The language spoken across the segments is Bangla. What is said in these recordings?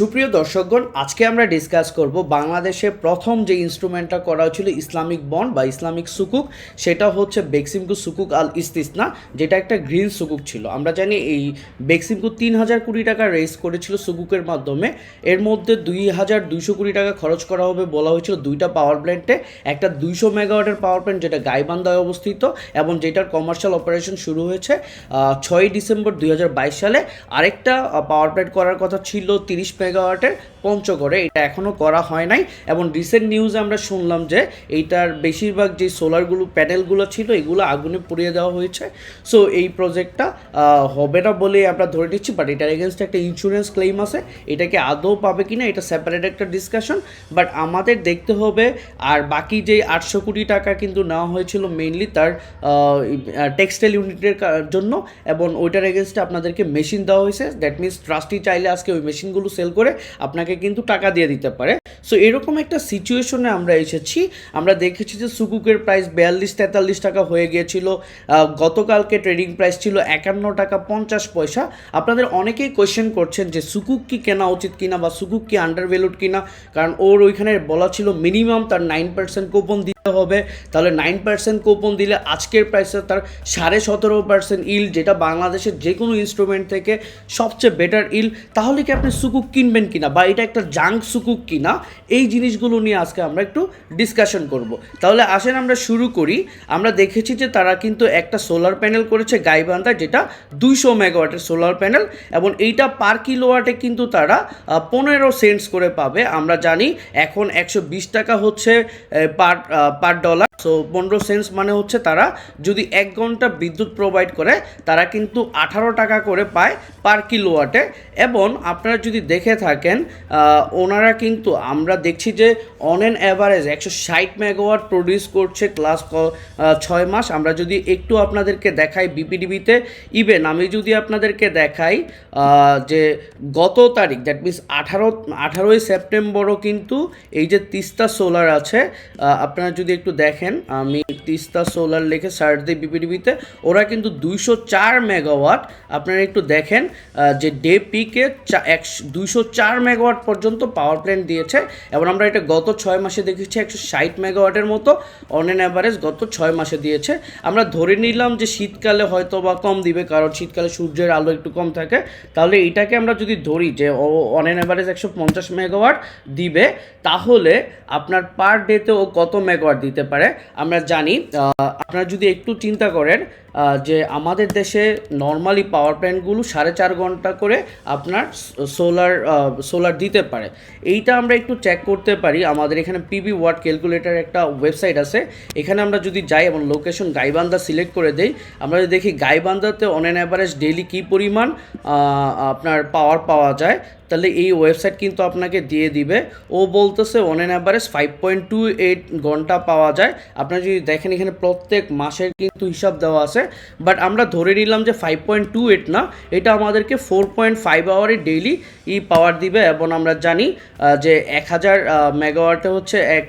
সুপ্রিয় দর্শকগণ, আজকে আমরা ডিসকাস করব বাংলাদেশে প্রথম যে ইনস্ট্রুমেন্টটা করা হয়েছিল ইসলামিক বন্ড বা ইসলামিক সুকুক, সেটা হচ্ছে বেক্সিমকু সুকুক আল ইস্তিসনা, যেটা একটা গ্রিন সুকুক ছিল। আমরা জানি এই বেক্সিমকু তিন হাজার কোটি টাকা রেস করেছিল সুকুকের মাধ্যমে। এর মধ্যে দুই হাজার দুইশো কোটি টাকা খরচ করা হবে বলা হয়েছিল দুইটা পাওয়ার প্ল্যান্টে একটা দুইশো মেগাওয়াটের পাওয়ার প্ল্যান্ট যেটা গাইবান্ধায় অবস্থিত এবং যেটার কমার্শিয়াল অপারেশন শুরু হয়েছে ছয়ই ডিসেম্বর দুই হাজার বাইশ সালে। আরেকটা পাওয়ার প্ল্যান্ট করার কথা ছিল তিরিশ মেগাওয়াটের পঞ্চগড়ে, এটা এখনও করা হয় নাই। এবং রিসেন্ট নিউজে আমরা শুনলাম যে এইটার বেশিরভাগ যে সোলারগুলো প্যানেলগুলো ছিল, এগুলো আগুনে পুড়িয়ে দেওয়া হয়েছে। সো এই প্রজেক্টটা হবে না বলে আমরা ধরে নিচ্ছি বাট এটার এগেনস্টে একটা ইন্স্যুরেন্স ক্লেম আছে। এটাকে আদৌ পাবে কি না এটা সেপারেট একটা ডিসকাশন বাট আমাদের দেখতে হবে, আর বাকি যে আটশো কোটি টাকা কিন্তু নেওয়া হয়েছিল মেইনলি তার টেক্সটাইল ইউনিটের জন্য। এবং ওইটার এগেনস্টে আপনাদেরকে মেশিন দেওয়া হয়েছে। দ্যাট মিনস ট্রাস্টি চাইলে আজকে ওই মেশিনগুলো সেল করে আপনাকে কিন্তু টাকা দিয়ে দিতে পারে। সো এরকম একটা সিচুয়েশনে আমরা এসেছি। আমরা দেখেছি যে সুকুকের প্রাইস বিয়াল্লিশ, তেতাল্লিশ টাকা হয়ে গিয়েছিল। গতকালকে ট্রেডিং প্রাইস ছিল একান্ন টাকা পঞ্চাশ পয়সা। আপনাদের অনেকেই কোয়েশ্চেন করছেন যে সুকুক কি কেনা উচিত কিনা বা সুকুক কি আন্ডার ভ্যালুড কিনা? কারণ ওর ওইখানে বলা ছিল মিনিমাম তার নাইন পার্সেন্ট কুপন হবে, তাহলে নাইন পার্সেন্ট কুপন দিলে আজকের প্রাইসে তার সাড়ে সতেরো পার্সেন্ট ইল যেটা বাংলাদেশের যে কোনো ইনস্ট্রুমেন্ট থেকে সবচেয়ে বেটার ইল তাহলে কি আপনি সুকুক কিনবেন কিনা বা এটা একটা জাঙ্ক সুকুক কিনা, এই জিনিসগুলো নিয়ে আজকে আমরা একটু ডিসকাশন করব। তাহলে আসেন আমরা শুরু করি, আমরা দেখেছি যে তারা কিন্তু একটা সোলার প্যানেল করেছে গাইবান্ধা যেটা দুইশো মেগাওয়াটের সোলার প্যানেল এবং এইটা পার কিলোওয়াটে কিন্তু তারা পনেরো সেন্টস করে পাবে, আমরা জানি এখন একশো বিশ টাকা হচ্ছে পার পার ডলার সো পনেরো সেন্স মানে হচ্ছে তারা যদি এক ঘণ্টা বিদ্যুৎ প্রোভাইড করে, তারা কিন্তু আঠারো টাকা করে পায় পার কিলোওয়াটে এবং আপনারা যদি দেখে থাকেন ওনারা কিন্তু আমরা দেখছি যে অন অ্যান অ্যাভারেজ একশো ষাট মেগাওয়াট প্রডিউস করছে ক্লাস ছয় মাস। আমরা যদি একটু আপনাদেরকে দেখাই বিপিডিবিতে ইভেন আমি যদি আপনাদেরকে দেখাই যে গত তারিখ দ্যাট মিনস আঠারো, আঠারোই সেপ্টেম্বরও কিন্তু এই যে তিস্তা সোলার আছে আপনারা যদি একটু দেখেন আমি তিস্তা সোলার লিখে সার্চ দিই বিপিডিবিতে, ওরা কিন্তু দুইশো চার মেগাওয়াট, আপনারা একটু দেখেন যে ডে পিকে একশো, দুইশো চার মেগাওয়াট পর্যন্ত পাওয়ার প্ল্যান্ট দিয়েছে, এবং আমরা এটা গত ছয় মাসে দেখেছি একশো ষাট মেগাওয়াটের মতো অন অ্যান অ্যাভারেজ গত ছয় মাসে দিয়েছে। আমরা ধরে নিলাম যে শীতকালে হয়তো বা কম দিবে, কারণ শীতকালে সূর্যের আলো একটু কম থাকে, তাহলে এটাকে আমরা যদি ধরি যে অন অ্যান অ্যাভারেজ একশো পঞ্চাশ মেগাওয়াট দিবে, তাহলে আপনার পার ডেতে ও কত মেগাওয়াট দিতে পারে? আমরা জানি আপনারা যদি একটু চিন্তা করেন যে আমাদের দেশে নর্মালি পাওয়ার প্ল্যান্টগুলো সাড়ে চার ঘণ্টা করে আপনার সোলার সোলার দিতে পারে। এইটা আমরা একটু চেক করতে পারি। আমাদের এখানে পিবি ওয়াট ক্যালকুলেটর একটা ওয়েবসাইট আছে। এখানে আমরা যদি যাই এবং লোকেশন গাইবান্ধা সিলেক্ট করে দেই, আমরা যদি দেখি গাইবান্ধাতে অন অ্যান অ্যাভারেজ ডেইলি কী পরিমাণ আপনার পাওয়ার পাওয়া যায়, তাহলে এই ওয়েবসাইট কিন্তু আপনাকে দিয়ে দিবে। ও বলতেছে on an average five point two eight ঘণ্টা পাওয়া যায়। আপনারা যদি দেখেন এখানে প্রত্যেক মাসের কিন্তু হিসাব দেওয়া আছে। বাট আমরা ধরে নিলাম যে ফাইভ পয়েন্ট টু এইট না, এটা আমাদেরকে ফোর পয়েন্ট ফাইভ আওয়ারে ডেইলি ই পাওয়ার দিবে এবং আমরা জানি যে এক হাজার মেগাওয়াটে হচ্ছে এক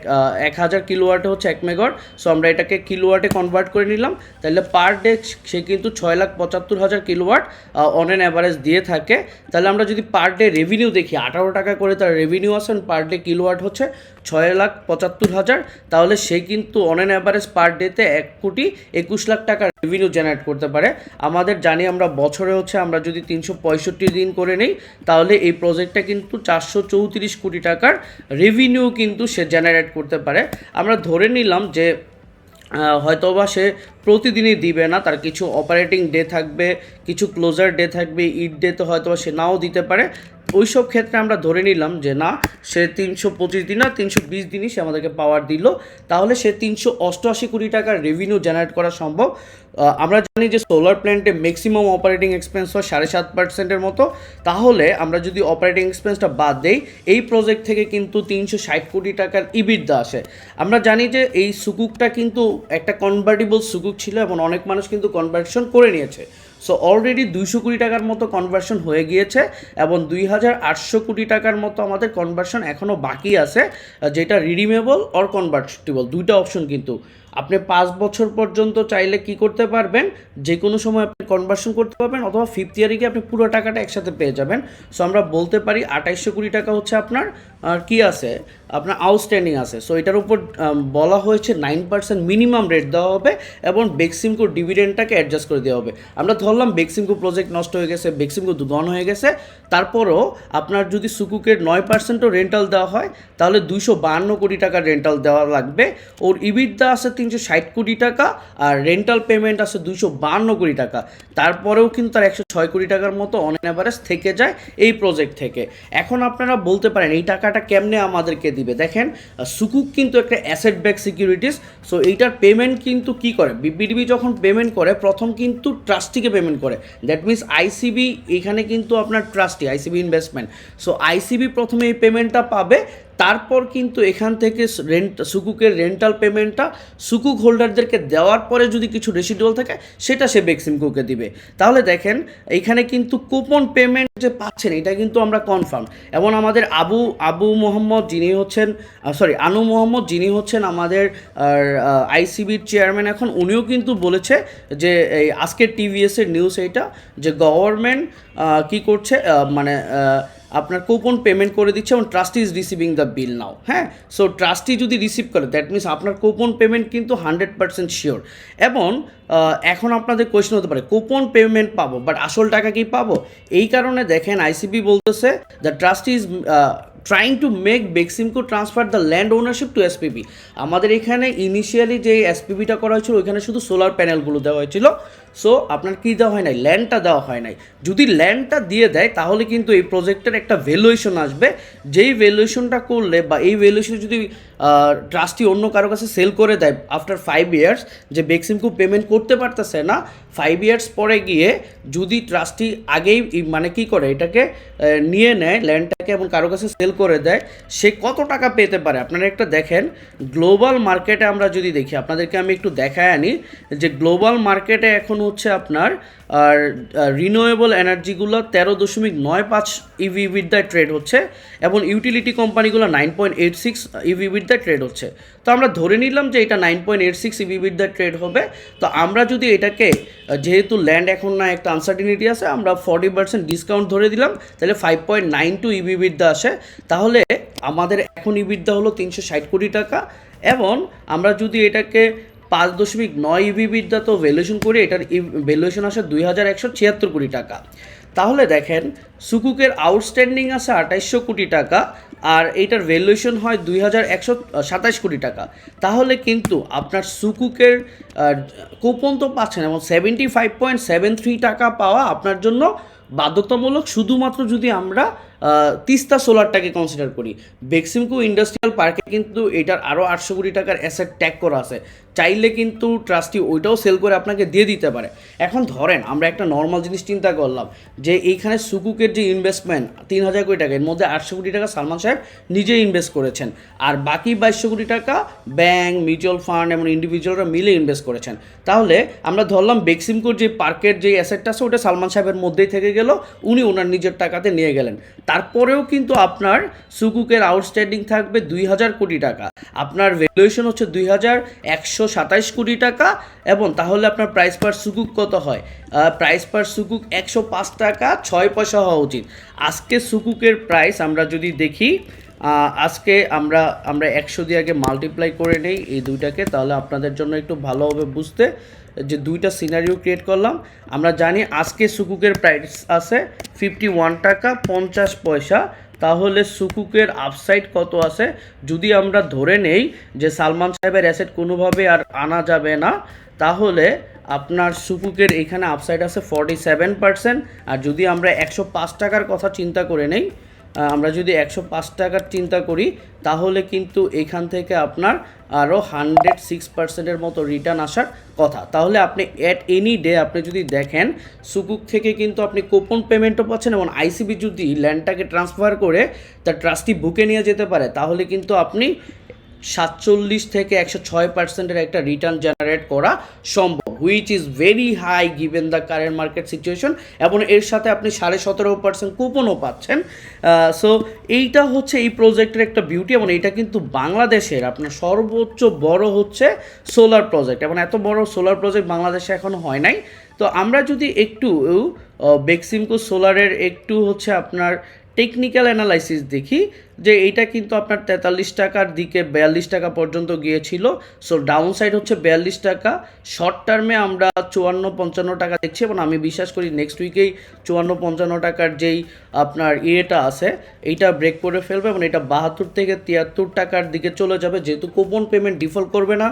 এক হাজার কিলোওয়াটে হচ্ছে এক মেগাওয়াট সো আমরা এটাকে কিলোওয়াটে কনভার্ট করে নিলাম। তাহলে পার ডে সে কিন্তু ছয় লাখ পঁচাত্তর হাজার কিলোওয়াট অন অ্যান অ্যাভারেজ দিয়ে থাকে। তাহলে আমরা যদি পার ডে রেভিনিউ দেখি, আঠারো টাকা করে তার রেভিনিউ আসেন পার ডে কিলোওয়াট হচ্ছে ছয় লাখ পঁচাত্তর হাজার, তাহলে সে কিন্তু অন অ্যান অ্যাভারেজ পার ডেতে এক কোটি একুশ লাখ টাকা রেভিনিউ জেনারেট করতে পারে। আমাদের জানি আমরা বছরে হচ্ছে আমরা যদি তিনশো পঁয়ষট্টি দিন করে নিই, তাহলে এই প্রজেক্টটা কিন্তু চারশো চৌত্রিশ কোটি টাকার রেভিনিউ কিন্তু সে জেনারেট করতে পারে। আমরা ধরে নিলাম যে হয়তোবা সে প্রতিদিনই দিবে না, তার কিছু অপারেটিং ডে থাকবে, কিছু ক্লোজার ডে থাকবে ইট ডে তো হয়তোবা সে নাও দিতে পারে। ওইসব ক্ষেত্রে আমরা ধরে নিলাম যে না, সে তিনশো পঁচিশ দিন না, তিনশো বিশ দিনই সে আমাদেরকে পাওয়ার দিল। তাহলে সে তিনশো অষ্টআশি কোটি টাকার রেভিনিউ জেনারেট করা সম্ভব। আমরা জানি যে সোলার প্ল্যান্টে ম্যাক্সিমাম অপারেটিং এক্সপেন্স হয় সাড়ে সাত পার্সেন্টের মতো। তাহলে আমরা যদি অপারেটিং এক্সপেন্সটা বাদ দেই, এই প্রজেক্ট থেকে কিন্তু তিনশো ষাট কোটি টাকার ইবিদ্যা আসে। আমরা জানি যে এই সুকুকটা কিন্তু একটা কনভার্টেবল সুকুক ছিল এবং অনেক মানুষ কিন্তু কনভার্সন করে নিয়েছে। সো অলরেডি দুইশো কোটি টাকার মতো কনভার্সন হয়ে গিয়েছে এবং দুই হাজার আটশো কোটি টাকার মতো আমাদের কনভার্সন এখনও বাকি আছে, যেটা রিডিমেবল অর কনভার্টেবল দুইটা অপশন কিন্তু। আপনি পাঁচ বছর পর্যন্ত চাইলে কি করতে পারবেন? যে কোনো সময় আপনি কনভার্সন করতে পারবেন অথবা ফিফথ ইয়ারে গিয়ে আপনি পুরো টাকাটা একসাথে পেয়ে যাবেন। সো আমরা বলতে পারি আঠাইশশো কোটি টাকা হচ্ছে আপনার আর কি আছে? আপনার আউটস্ট্যান্ডিং আছে। সো এটার উপর বলা হয়েছে নাইন পার্সেন্ট মিনিমাম রেট দেওয়া হবে এবং বেক্সিমকো ডিভিডেন্ডটাকে অ্যাডজাস্ট করে দেওয়া হবে। আমরা ধরলাম বেক্সিমকো প্রজেক্ট নষ্ট হয়ে গেছে বেক্সিমকো দুগন হয়ে গেছে। তারপরও আপনার যদি সুকুকের নয় পার্সেন্টও রেন্টাল দেওয়া হয়, তাহলে দুইশো বাহান্ন কোটি টাকা রেন্টাল দেওয়া লাগবে। ওর ইবিডা আছে তিনশো ষাট কোটি টাকা আর রেন্টাল পেমেন্ট আছে দুইশো বাহান্ন কোটি টাকা। তারপরেও কিন্তু তার একশো ছয় কোটি টাকার মতো অন অ্যাভারেজ থেকে যায় এই প্রজেক্ট থেকে। এখন আপনারা বলতে পারেন, এই টাকাটা কেমনে আমাদেরকে দিবে? দেখেন সুকুক কিন্তু একটা অ্যাসেট ব্যাক সিকিউরিটিস সো এইটার পেমেন্ট কিন্তু কি করে? বিবিডিবি যখন পেমেন্ট করে, প্রথম কিন্তু ট্রাস্টিকে পেমেন্ট করে। দ্যাট মিনস আইসিবি এখানে কিন্তু আপনার trustee ICB investment so ICB প্রথমে এই পেমেন্টটা পাবে তারপর কিন্তু এখান থেকে রেন্ট সুকুকের রেন্টাল পেমেন্টটা সুকুক হোল্ডারদেরকে দেওয়ার পরে যদি কিছু রেসিডুয়াল থাকে, সেটা সে বেক্সিমকুকে দিবে। তাহলে দেখেন এইখানে কিন্তু কুপন পেমেন্ট যে পাচ্ছেন, এটা কিন্তু আমরা কনফার্ম এবং আমাদের আবু আবু মোহাম্মদ যিনি হচ্ছেন সরি আনু মোহাম্মদ যিনি হচ্ছেন আমাদের আইসিবির চেয়ারম্যান এখন, উনিও কিন্তু বলেছে যে এই আজকের টিভিএসের নিউজ এইটা, যে গভর্নমেন্ট কি করছে মানে আপনার কুপন পেমেন্ট করে দিচ্ছে এবং trustee is receiving the bill now হ্যাঁ? সো ট্রাস্টি যদি রিসিভ করে দ্যাট মিনস আপনার কুপন পেমেন্ট কিন্তু হান্ড্রেড পার্সেন্ট শিওর এবং এখন আপনাদের কোয়েশ্চেন হতে পারে কুপন পেমেন্ট পাবো বাট আসল টাকা কি পাবো? এই কারণে দেখেন আইসিবি বলতেছে the trustee is trying to make Beximco transfer the land ownership to SPV আমাদের এখানে ইনিশিয়ালি যে এসপিবিটা করা হয়েছিল, ওইখানে শুধু সোলার প্যানেলগুলো দেওয়া হয়েছিল। সো আপনার কী দেওয়া হয় নাই? ল্যান্ডটা দেওয়া হয় নাই। যদি ল্যান্ডটা দিয়ে দেয়, তাহলে কিন্তু এই প্রজেক্টের একটা ভ্যালুয়েশন আসবে। যেই ভ্যালুয়েশনটা করলে বা এই ভ্যালুয়েশন যদি ট্রাস্টি অন্য কারও কাছে সেল করে দেয় আফটার ফাইভ ইয়ার্স যে বেক্সিমকো পেমেন্ট করতে পারতেছে না ফাইভ ইয়ার্স পরে গিয়ে যদি ট্রাস্টি আগেই মানে কি করে, এটাকে নিয়ে নেয় ল্যান্ডটাকে এবং কারও কাছে সেল করে দেয়, সে কত টাকা পেতে পারে? আপনারা একটা দেখেন গ্লোবাল মার্কেটে আমরা যদি দেখি, আপনাদেরকে আমি একটু দেখায় আনি, যে গ্লোবাল মার্কেটে এখন হচ্ছে আপনার, আর রিনিউয়েবল এনার্জিগুলো তেরো দশমিক নয় পাঁচ ইভি বিদ্যায় ট্রেড হচ্ছে, এবং ইউটিলিটি কোম্পানিগুলো nine point eight six EV বিদ্যায় ট্রেড হচ্ছে। তো আমরা ধরে নিলাম যে এটা nine point eight six EV বিদ্যায় ট্রেড হবে। তো আমরা যদি এটাকে যেহেতু ল্যান্ড এখন না একটা আনসার্টিনিটি আছে, আমরা ফর্টি পার্সেন্ট ডিসকাউন্ট ধরে দিলাম, তাহলে five point nine two EV EBITDA আসে। তাহলে আমাদের এখন ইবিদ্যা হলো তিনশো ষাট কোটি টাকা, এবং আমরা যদি এটাকে পাঁচ দশমিক নয় বিদ্যা তো ভ্যালুয়েশন করি এটার ভ্যালুয়েশন আসে দুই হাজার একশো ছিয়াত্তর কোটি টাকা। তাহলে দেখেন, সুকুকের আউটস্ট্যান্ডিং আছে আঠাইশশো কোটি টাকা আর এইটার ভ্যালুয়েশন হয় দুই হাজার একশো সাতাশ কোটি টাকা। তাহলে কিন্তু আপনার সুকুকের কুপন তো পাচ্ছেন এবং seventy five point seven three টাকা পাওয়া আপনার জন্য বাধ্যতামূলক। শুধুমাত্র যদি আমরা তিস্তা সোলারটাকে কনসিডার করি। বেক্সিমকো ইন্ডাস্ট্রিয়াল পার্কে কিন্তু এটার আরও আটশো কোটি টাকার অ্যাসেট ট্যাগ করা আছে। চাইলে কিন্তু ট্রাস্টি ওইটাও সেল করে আপনাকে দিয়ে দিতে পারে। এখন ধরেন, আমরা একটা নর্মাল জিনিস চিন্তা করলাম, যে এইখানে সুকুকের যে ইনভেস্টমেন্ট তিন হাজার কোটি টাকা, এর মধ্যে আটশো কোটি টাকা সালমান সাহেব নিজে ইনভেস্ট করেছেন। আর বাকি বাইশশো কোটি টাকা ব্যাংক মিউচুয়াল ফান্ড এবং ইন্ডিভিজুয়ালরা মিলে ইনভেস্ট করেছেন। তাহলে আমরা ধরলাম বেক্সিমকোর যে পার্কের যে অ্যাসেটটা আছে, ওটা সালমান সাহেবের মধ্যেই থেকে গেল, উনি ওনার নিজের টাকাতে নিয়ে গেলেন। তারপরেও কিন্তু আপনার সুকুকের আউটস্ট্যান্ডিং থাকবে দুই হাজার কোটি টাকা। আপনার ভ্যালুয়েশন হচ্ছে দুই হাজার একশো সাতাইশ কোটি টাকা এবং তাহলে আপনার প্রাইস পার সুকুক কত হয়? প্রাইস পার সুকুক একশো পাঁচ টাকা, ছয় পয়সা হওয়া উচিত। আজকে সুকুকের প্রাইস আমরা যদি দেখি আজকে আমরা আমরা একশো দিয়ে আগে মাল্টিপ্লাই করে নেই এই দুইটাকে, তাহলে আপনাদের জন্য একটু ভালো হবে বুঝতে, যে দুইটা সিনারিও ক্রিয়েট করলাম। আমরা জানি আজকে সুকুকের প্রাইস আছে ফিফটি ওয়ান টাকা পঞ্চাশ পয়সা, তাহলে সুকুকের আপসাইড কত আছে? যদি আমরা ধরে নেই যে সালমান সাহেবের অ্যাসেট কোনোভাবে আর আনা যাবে না, তাহলে আপনার সুকুকের এখানে আপসাইড আছে ফর্টি সেভেন পার্সেন্ট আর যদি আমরা একশো পাঁচ টাকার কথা চিন্তা করে নেই আমরা যদি একশো পাঁচ টাকার চিন্তা করি, তাহলে কিন্তু এখান থেকে আপনার আরও হান্ড্রেড সিক্স পার্সেন্টের মতো রিটার্ন আসার কথা। তাহলে আপনি অ্যাট এনি ডে আপনি যদি দেখেন, সুকুক থেকে কিন্তু আপনি কোপন পেমেন্টও পাচ্ছেন এবং আইসিবি যদি ল্যান্ডটাকে ট্রান্সফার করে তার ট্রাস্টি বুকে নিয়ে যেতে পারে, তাহলে কিন্তু আপনি সাতচল্লিশ থেকে একশো ছয় পার্সেন্টের একটা রিটার্ন জেনারেট করা সম্ভব which is very high given the current market situation এবং এর সাথে আপনি সাড়ে সতেরো পার্সেন্ট কুপনও পাচ্ছেন। সো এইটা হচ্ছে এই প্রজেক্টের একটা বিউটি এবং এটা কিন্তু বাংলাদেশের আপনার সর্বোচ্চ বড় হচ্ছে সোলার প্রজেক্ট এবং এত বড় সোলার প্রজেক্ট বাংলাদেশে এখনও হয় নাই। তো আমরা যদি একটু বেক্সিমকো সোলারের একটু হচ্ছে আপনার টেকনিক্যাল অ্যানালাইসিস দেখি যে এইটা কিন্তু আপনার তেতাল্লিশ টাকার দিকে বিয়াল্লিশ টাকা পর্যন্ত গিয়েছিল। সো ডাউন সাইড হচ্ছে বিয়াল্লিশ টাকা। শর্ট টার্মে আমরা চুয়ান্ন পঞ্চান্ন টাকা দেখছি এবং আমি বিশ্বাস করি নেক্সট উইকেই চুয়ান্ন পঞ্চান্ন টাকার যেই আপনার ইয়েটা আছে, এইটা ব্রেক করে ফেলবে এবং এটা বাহাত্তর থেকে তিয়াত্তর টাকার দিকে চলে যাবে। যেহেতু কুপন পেমেন্ট ডিফল্ট করবে না,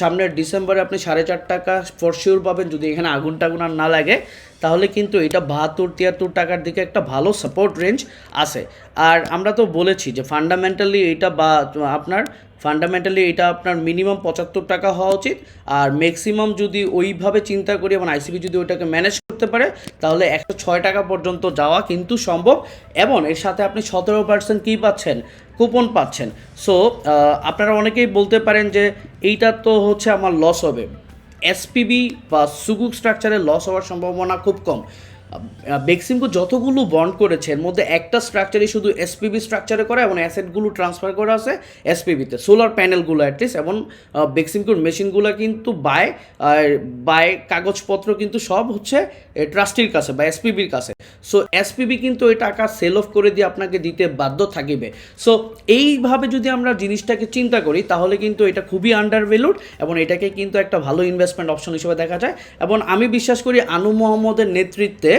সামনের ডিসেম্বরে আপনি সাড়ে চার টাকা ফর শিওর পাবেন। যদি এখানে আগুন টাগুন আর না লাগে তাহলে কিন্তু এটা বাহাত্তর, তিয়াত্তর টাকার দিকে একটা ভালো সাপোর্ট রেঞ্জ আছে। আর আমরা তো বলেছি যে ফান্ডামেন্টালি এটা বা আপনার ফান্ডামেন্টালি এটা আপনার মিনিমাম পঁচাত্তর টাকা হওয়া উচিত। আর ম্যাক্সিমাম যদি ওইভাবে চিন্তা করি, এবং আইসিবি যদি ওইটাকে ম্যানেজ করতে পারে, তাহলে একশো ছয় টাকা পর্যন্ত যাওয়া কিন্তু সম্ভব। এবং এর সাথে আপনি সতেরো পার্সেন্ট কী পাচ্ছেন? কুপন পাচ্ছেন। সো আপনারা অনেকেই বলতে পারেন যে এইটা তো হচ্ছে আমার লস হবে। এসপিবি বা সুগুক স্ট্রাকচারে লস হওয়ার সম্ভাবনা খুব কম। বেক্সিমকো যতগুলো বন্ড করেছে, এর মধ্যে একটা স্ট্রাকচারই শুধু এসপিবি স্ট্রাকচারে করা এবং অ্যাসেটগুলো ট্রান্সফার করা আছে এসপিবিতে। সোলার প্যানেলগুলো অ্যাটলিস্ট এবং বেক্সিমকোর মেশিনগুলো কিন্তু বাই বায় কাগজপত্র কিন্তু সব হচ্ছে ট্রাস্টির কাছে বা এসপিবির কাছে। সো এসপিবি কিন্তু ওই টাকা সেল অফ করে দিয়ে আপনাকে দিতে বাধ্য থাকিবে। সো এইভাবে যদি আমরা জিনিসটাকে চিন্তা করি, তাহলে কিন্তু এটা খুবই আন্ডার ভ্যালুড এবং এটাকে কিন্তু একটা ভালো ইনভেস্টমেন্ট অপশন হিসেবে দেখা যায়। এবং আমি বিশ্বাস করি আনু মোহাম্মদের নেতৃত্বে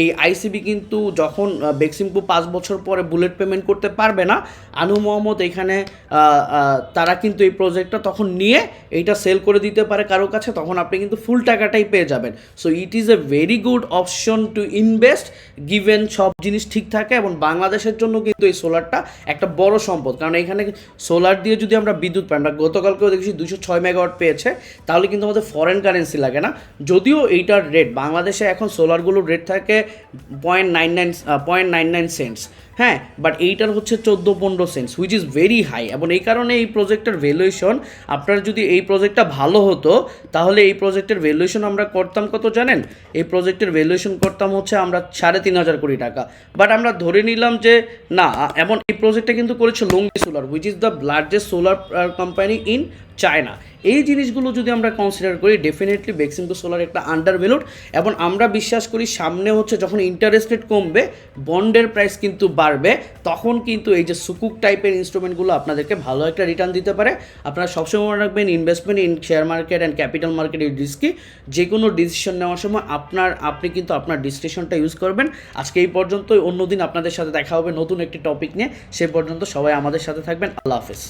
এই আইসিবি কিন্তু যখন বেক্সিমকো পাঁচ বছর পরে বুলেট পেমেন্ট করতে পারবে না, আনু মোহাম্মদ এখানে তারা কিন্তু এই প্রজেক্টটা তখন নিয়ে এইটা সেল করে দিতে পারে কারও কাছে, তখন আপনি কিন্তু ফুল টাকাটাই পেয়ে যাবেন। So it is a very good option to invest given সব জিনিস ঠিক থাকে এবং বাংলাদেশের জন্য কিন্তু এই সোলারটা একটা বড় সম্পদ। কারণ এখানে সোলার দিয়ে যদি আমরা বিদ্যুৎ পাই আমরা গতকালকেও দেখেছি দুশো ছয় মেগাওয়াট পেয়েছে, তাহলে কিন্তু আমাদের ফরেন কারেন্সি লাগে না। যদিও এইটার রেট বাংলাদেশে এখন সোলারগুলোর রেট থাকে point nine nine point nine nine cents হ্যাঁ বাট এইটার হচ্ছে চোদ্দ পনেরো cents which is very high এবং এই কারণে এই প্রজেক্টের ভ্যালুয়েশন আপনার যদি এই প্রজেক্টটা ভালো হতো, তাহলে এই প্রজেক্টের ভ্যালুয়েশন আমরা করতাম কত জানেন? এই প্রজেক্টের ভ্যালুয়েশন করতাম হচ্ছে আমরা সাড়ে তিন হাজার কোটি টাকা। বাট আমরা ধরে নিলাম যে, না, এমন এই প্রজেক্টটা কিন্তু করেছে Longi solar which is the largest solar company in China এই জিনিসগুলো যদি আমরা কনসিডার করি ডেফিনেটলি বেক্সিমকো সোলার একটা আন্ডার ভ্যালুড এবং আমরা বিশ্বাস করি সামনে হচ্ছে যখন ইন্টারেস্ট রেট কমবে বন্ডের প্রাইস কিন্তু বাড়বে, তখন কিন্তু এই যে সুকুক টাইপের ইনস্ট্রুমেন্টগুলো আপনাদেরকে ভালো একটা রিটার্ন দিতে পারে। আপনারা সবসময় মনে রাখবেন investment in share market and capital market is risky যে কোনো ডিসিশন নেওয়ার সময় আপনার, আপনি কিন্তু আপনার ডিসক্রিপশনটা ইউজ করবেন। আজকে এই পর্যন্তই, অন্যদিন আপনাদের সাথে দেখা হবে নতুন একটি টপিক নিয়ে। সে পর্যন্ত সবাই আমাদের সাথে থাকবেন। আল্লাহ হাফেজ।